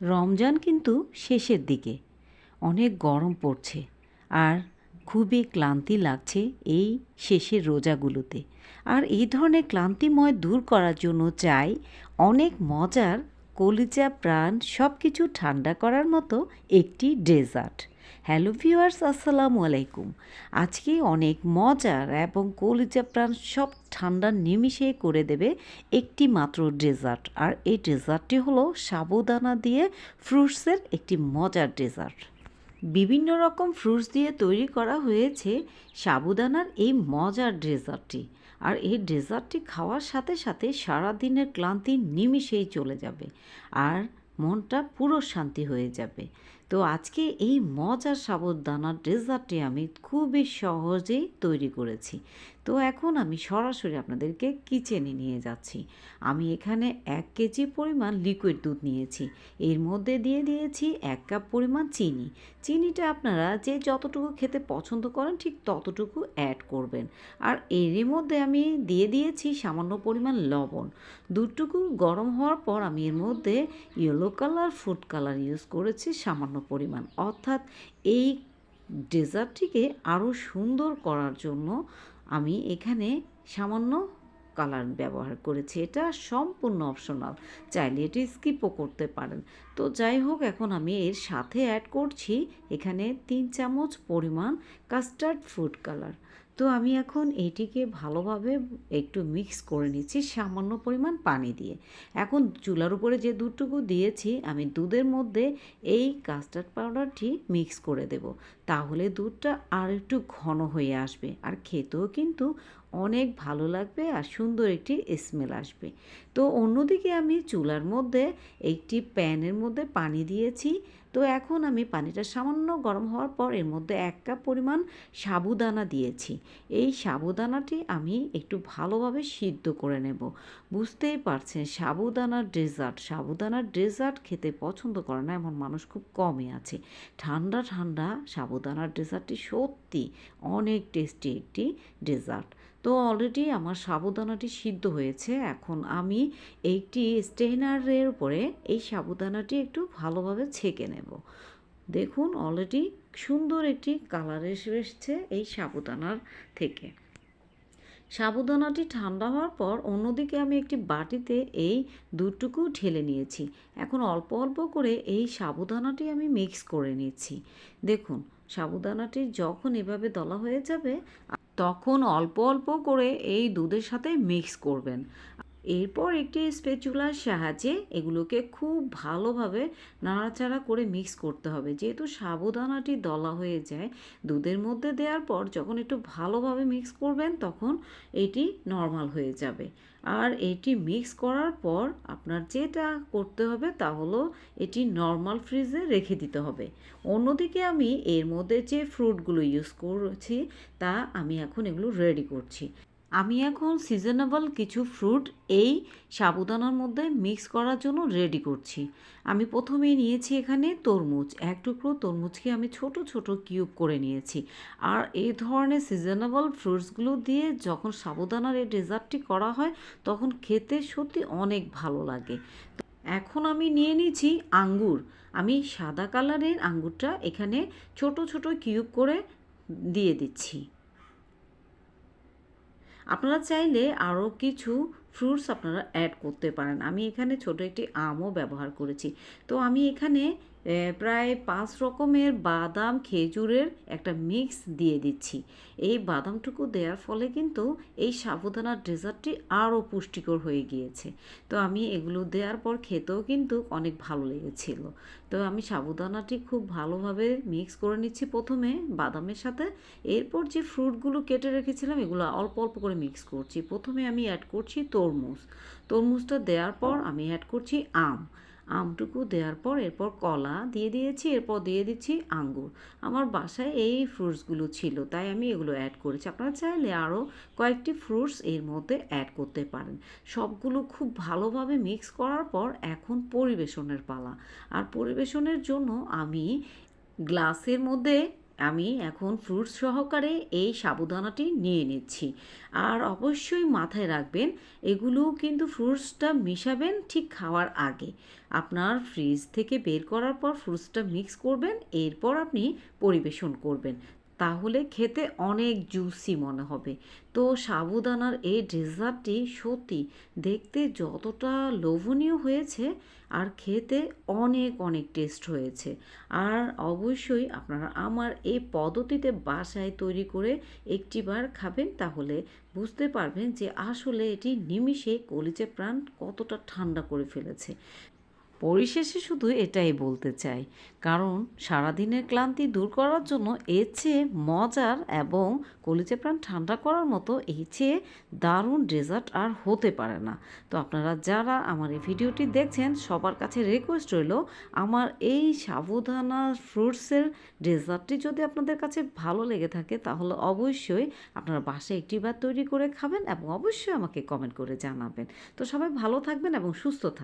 রমজান কিন্তু শেষের দিকে। অনেক গরম পড়ছে আর খুবই ক্লান্তি লাগছে এই শেষের রোজাগুলোতে। আর এই ধরনের ক্লান্তিময় দূর করার জন্য চাই অনেক মজার কলিজা প্রাণ সব কিছু ঠান্ডা করার মতো একটি ডেজার্ট। হ্যালো ভিউয়ার্স, আসসালামু আলাইকুম। আজকে অনেক মজার এবং কলিজা প্রাণ সব ঠান্ডা নিমিশে করে দেবে একটি মাত্র ডেজার্ট। আর এই ডেজার্টটি হলো সাবুদানা দিয়ে ফ্রুটসের একটি মজার ডেজার্ট। বিভিন্ন রকম ফ্রুটস দিয়ে তৈরি করা হয়েছে সাবুদানার এই মজার ডেজার্টটি। আর এই ডেজার্টটি খাওয়ার সাথে সাথে সারাদিনের ক্লান্তি নিমিষেই চলে যাবে। আর মনটা পুরো শান্তি হয়ে যাবে। তো আজকে এই মজার সাবুদানার ডেজার্টটি আমি খুবই সহজেই তৈরি করেছি। তো এখন আমি সরাসরি আপনাদেরকে কিচেনে নিয়ে যাচ্ছি। আমি এখানে এক কেজি পরিমাণ লিকুইড দুধ নিয়েছি। এর মধ্যে দিয়ে দিয়েছি এক কাপ পরিমাণ চিনি। চিনিটা আপনারা যে যতটুকু খেতে পছন্দ করেন ঠিক ততটুকু অ্যাড করবেন। আর এরই মধ্যে আমি দিয়ে দিয়েছি সামান্য পরিমাণ লবণ। দুধটুকু গরম হওয়ার পর আমি এর মধ্যে yellow colour food colour use করেছি সামান্য পরিমাণ। অর্থাৎ এই ডেজার্টটিকে আরও সুন্দর করার জন্য আমি এখানে সামান্য কালার ব্যবহার করেছি। এটা সম্পূর্ণ অপশনাল চাইলে এটি স্কিপও করতে পারেন। তো যাই হোক, এখন আমি এর সাথে অ্যাড করছি এখানে তিন চামচ পরিমাণ কাস্টার্ড ফুড কালার তো আমি এখন এটিকে ভালোভাবে একটু মিক্স করে নিচ্ছি সামান্য পরিমাণ পানি দিয়ে। এখন চুলার উপরে যে দুধটুকু দিয়েছি, আমি দুধের মধ্যে এই কাস্টার্ড পাউডারটি মিক্স করে দেব। তাহলে দুধটা আর একটু ঘন হয়ে আসবে। আর খেতেও কিন্তু অনেক ভালো লাগবে আর সুন্দর একটি স্মেল আসবে। তো অন্যদিকে আমি চুলার মধ্যে একটি প্যানের মধ্যে পানি দিয়েছি। তো এখন আমি পানিটা সামান্য গরম হওয়ার পর এর মধ্যে এক কাপ পরিমাণ সাবুদানা দিয়েছি। এই সাবুদানাটি আমি একটু ভালোভাবে সিদ্ধ করে নেব। বুঝতেই পারছেন, সাবুদানার ডেজার্ট সাবুদানার ডেজার্ট খেতে পছন্দ করে না এমন মানুষ খুব কমই আছে। ঠান্ডা ঠান্ডা সাবুদানার ডেজার্টটি সত্যি অনেক টেস্টি একটি ডেজার্ট তো অলরেডি আমার সাবুদানাটি সিদ্ধ হয়েছে। এখন আমি একটি স্টেনারের উপরে এই সাবুদানাটি একটু ভালোভাবে ছেঁকে নেব। দেখুন অলরেডি সুন্দর একটি কালার এসেছে এই সাবুদানার থেকে। সাবুদানাটি ঠান্ডা হওয়ার পর অন্যদিকে আমি একটি বাটিতে এই দুধটুকু ঢেলে নিয়েছি। এখন অল্প অল্প করে এই সাবুদানাটি আমি মিক্স করে নিচ্ছি। দেখুন, সাবুদানাটি যখন এভাবে দলা হয়ে যাবে তখন অল্প অল্প করে এই দুধের সাথে মিক্স করবেন। এরপর একটি স্পেচুলার সাহায্যে এগুলোকে খুব ভালোভাবে নাড়াচাড়া করে মিক্স করতে হবে। যেহেতু সাবুদানাটি দলা হয়ে যায়, দুধের মধ্যে দেওয়ার পর যখন একটু ভালোভাবে মিক্স করবেন তখন এটি নর্মাল হয়ে যাবে। আর এটি মিক্স করার পর আপনার যেটা করতে হবে তা হলো এটি নর্মাল ফ্রিজে রেখে দিতে হবে। অন্যদিকে আমি এর মধ্যে যে ফ্রুটগুলো ইউজ করছি তা আমি এখন এগুলো রেডি করছি। আমি এখন সিজনেবল কিছু ফ্রুট এই সাবুদানার মধ্যে মিক্স করার জন্য রেডি করছি। আমি প্রথমেই নিয়েছি এখানে তরমুজ। এক টুকরো তরমুজকে আমি ছোট ছোট কিউব করে নিয়েছি। আর এই ধরনের সিজনেবল ফ্রুটসগুলো দিয়ে যখন সাবুদানার এই ডেজার্টটি করা হয়, তখন খেতে সত্যি অনেক ভালো লাগে। এখন আমি নিয়ে নিয়েছি আঙ্গুর। আমি সাদা কালারের আঙ্গুরটা এখানে ছোট ছোট কিউব করে দিয়ে দিচ্ছি। আপনারা চাইলে আরও কিছু ফ্রুটস আপনারা অ্যাড করতে পারেন। আমি এখানে ছোট একটি আমও ব্যবহার করেছি। তো আমি এখানে প্রায় পাঁচ রকমের বাদাম, খেজুরের একটা মিক্স দিয়ে দিচ্ছি। এই বাদামটুকু দেওয়ার ফলে কিন্তু এই সাবুদানার ডেজার্টটি আরও পুষ্টিকর হয়ে গিয়েছে। তো আমি এগুলো দেওয়ার পর খেতেও কিন্তু অনেক ভালো লেগেছিল। তো আমি সাবুদানাটি খুব ভালোভাবে মিক্স করে নিচ্ছি প্রথমে বাদামের সাথে। এরপর যে ফ্রুটগুলো কেটে রেখেছিলাম, এগুলো অল্প অল্প করে মিক্স করছি। প্রথমে আমি অ্যাড করছি তরমুজ। তরমুজটা দেওয়ার পর আমি অ্যাড করছি আম। আমটুকু দেওয়ার পর এরপর কলা দিয়ে দিয়েছি, এরপর দিয়ে দিচ্ছি আঙ্গুর। আমার বাসায় এই ফ্রুটসগুলো ছিল, তাই আমি এগুলো অ্যাড করেছি। আপনারা চাইলে আরও কয়েকটি ফ্রুটস এর মধ্যে অ্যাড করতে পারেন। সবগুলো খুব ভালোভাবে মিক্স করার পর এখন পরিবেশনের পালা। আর পরিবেশনের জন্য আমি গ্লাসের মধ্যে আমি এখন ফ্রুটস সহকারে এই সাবুদানাটি নিয়ে নিচ্ছি। আর অবশ্যই মাথায় রাখবেন, এগুলোও কিন্তু ফ্রুটসটা মিশাবেন ঠিক খাওয়ার আগে। আপনার ফ্রিজ থেকে বের করার পর ফ্রুটসটা মিক্স করবেন, এরপর আপনি পরিবেশন করবেন। তাহলে খেতে অনেক জুসি মনে হবে। তো সাবুদানার এই ডেজার্টটি সত্যি দেখতে যতটা লোভনীয় হয়েছে আর খেতে অনেক অনেক টেস্ট হয়েছে। আর অবশ্যই আপনারা আমার এই পদ্ধতিতে বাসায় তৈরি করে একটিবার খাবেন, তাহলে বুঝতে পারবেন যে আসলে এটি নিমিষে কলিজে প্রাণ কতটা ঠান্ডা করে ফেলেছে। পরিশেষে শুধু এটাই বলতে চাই। কারণ সারাদিনের ক্লান্তি দূর করার জন্য এর চেয়ে মজার এবং কলিজে প্রাণ ঠান্ডা করার মতো এই চেয়ে দারুণ ডেজার্ট আর হতে পারে না। তো আপনারা যারা আমার এই ভিডিওটি দেখছেন, সবার কাছে রিকোয়েস্ট রইল, আমার এই সাবুদানা ফ্রুটসের ডেজার্টটি যদি আপনাদের কাছে ভালো লেগে থাকে, তাহলে অবশ্যই আপনারা বাসায় একটিবার তৈরি করে খাবেন এবং অবশ্যই আমাকে কমেন্ট করে জানাবেন। তো সবাই ভালো থাকবেন এবং সুস্থ থাকবেন।